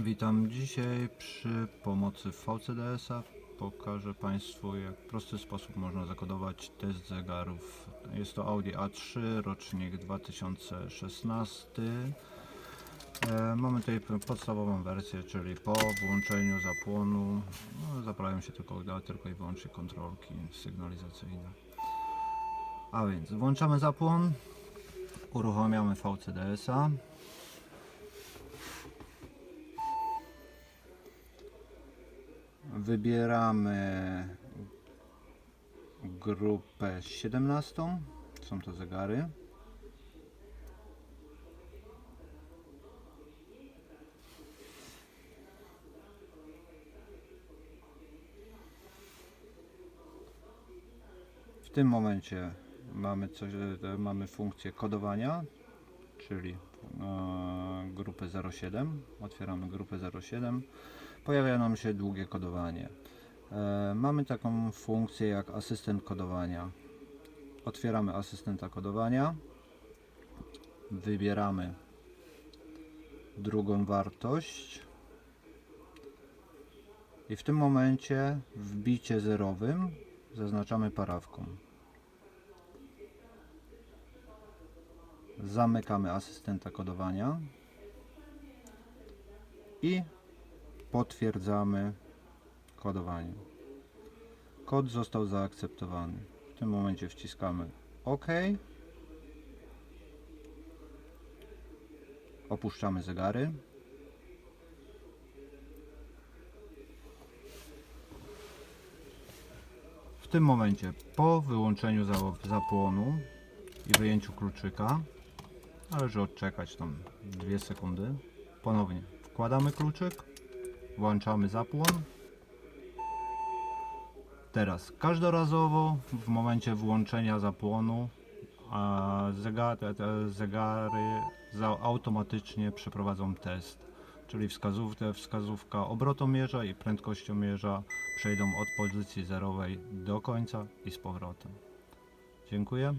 Witam dzisiaj przy pomocy VCDS-a. Pokażę Państwu, jak w prosty sposób można zakodować test zegarów. Jest to Audi A3, rocznik 2016. E, Mamy tutaj podstawową wersję, czyli po włączeniu zapłonu no, zapalają się tylko, tylko i wyłącznie kontrolki sygnalizacyjne. A więc włączamy zapłon, uruchamiamy VCDS-a. Wybieramy grupę 17. Są to zegary. W tym momencie mamy coś, e, mamy funkcję kodowania, czyli e, grupę 07. Otwieramy grupę 07 pojawia nam się długie kodowanie. E, mamy taką funkcję jak asystent kodowania. Otwieramy asystenta kodowania, wybieramy drugą wartość i w tym momencie w bicie zerowym zaznaczamy parawką. Zamykamy asystenta kodowania i potwierdzamy kodowanie. Kod został zaakceptowany. W tym momencie wciskamy OK. Opuszczamy zegary. W tym momencie po wyłączeniu za- zapłonu i wyjęciu kluczyka należy odczekać tam 2 sekundy. Ponownie wkładamy kluczyk włączamy zapłon. Teraz każdorazowo w momencie włączenia zapłonu zegar, zegary automatycznie przeprowadzą test, czyli wskazów, te wskazówka obrotomierza i prędkościomierza przejdą od pozycji zerowej do końca i z powrotem. Dziękuję.